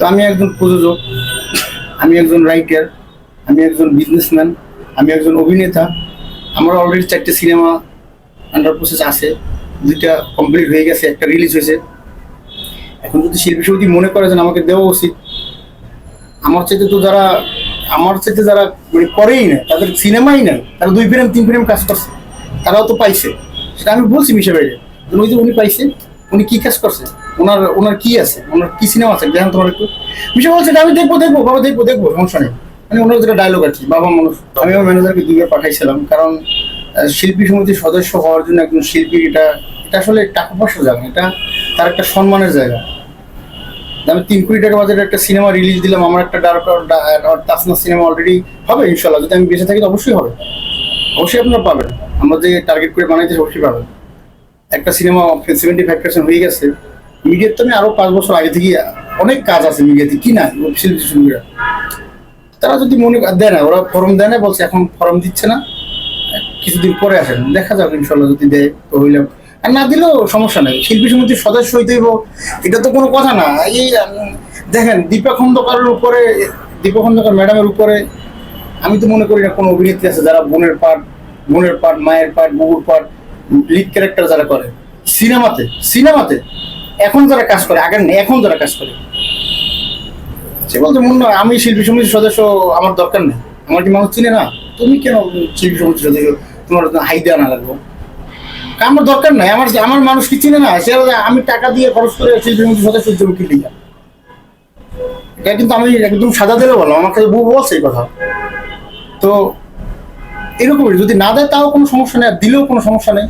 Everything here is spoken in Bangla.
তো আমি একজন প্রযোজক, আমি একজন রাইটার আমি একজন বিজনেসম্যান আমি একজন অভিনেতা। আমার অলরেডি চারটে সিনেমা আন্ডার প্রসেস আছে, দুইটা কমপ্লিট হয়ে গেছে, একটা রিলিজ হয়েছে। এখন যদি শিল্পী সমিতি মনে করে যে আমাকে দেওয়া উচিত, আমার চাইতে তো যারা, আমার চাইতে যারা মানে করেই না তাদের সিনেমাই না তারা দুই ফ্রেম তিন ফ্রেম কাজ করছে, তারাও তো পাইছে। সেটা আমি বলছি মিশে বাইরে। উনি পাইছে, উনি কি কাজ করছে? ওনার ওনার কি আছে? ওনার কি সিনেমা আছে? দেখেন তোমার একটু। মিশে বলছে আমি দেখব দেখব বাবা দেখব দেখব সমস্যা নেই। মানে ওনার যেটা ডায়লগ কি বাবা মানুষ। আমি আমার ম্যানেজারকে দুইবার পাঠাইছিলাম কারণ শিল্পী সমিতির সদস্য হওয়ার জন্য একজন শিল্পীর এটা এটা আসলে টাকা পয়সার জায়গা না, এটা তার একটা সম্মানের জায়গা। আমি তিন কোটি টাকা বাজারে একটা সিনেমা রিলিজ দিলাম আমার একটা ডার্ক তাসনা সিনেমা অলরেডি হবে ইনশাল্লাহ যদি আমি বেঁচে থাকি তো অবশ্যই হবে। অবশ্যই আপনারা পাবেন। আমরা যে টার্গেট করে বানাইতেছি অবশ্যই পাবেন। একটা সিনেমা সেভেন্টি ফাইভ পার্সেন্ট হয়ে গেছে। মিডিয়ার তো আমি আরও পাঁচ বছর আগে থেকে অনেক কাজ আছে মিডিয়াতে কি না? শিল্পী শিল্পীরা। তারা যদি মনে দেয় না, ওরা ফর্ম দেয় না, বলছে এখন ফর্ম দিচ্ছে না। কিছুদিন পরে আসেন, দেখা যাবে ইনশাল্লাহ যদি দেয় হইলাম। আর না দিলেও সমস্যা নেই, শিল্পী সমিতির সদস্য হইতে এটা তো কোনো কথা না। এই দেখেন, দীপা খন্দকারের উপরে, দীপা খন্দকার ম্যাডামের উপরে, আমি তো মনে করি না কোনো অভিনেত্রী আছে যারা বোনের পার্ট বোনের পার্ট মায়ের পার্ট বুবুর পার্ট লিড ক্যারেক্টার যারা করে। সিনেমাতে সিনেমাতে। এখন যারা কাজ করে আগের নেই এখন যারা কাজ করে। সে বলতে মনে হয় আমি শিল্পী সমিতির সদস্য আমার দরকার নেই। আমার কি মানুষ চিনে না? তুমি কেন শিল্পী সমিতির সদস্য? তোমার হাই দেওয়া না লাগবো। আমার দরকার নাই আমার আমার মানুষ কি চিনে না? সে বলে, আমি টাকা দিয়ে খরচ করে শিল্পী সমিতির সদস্য জমি কিনে এটা কিন্তু আমি একদম সাদা দিলে বললাম আমার কাছে বউ বলছে এই কথা। তো এরকমই যদি না দেয় তাও কোনো সমস্যা নেই আর দিলেও কোনো সমস্যা নেই।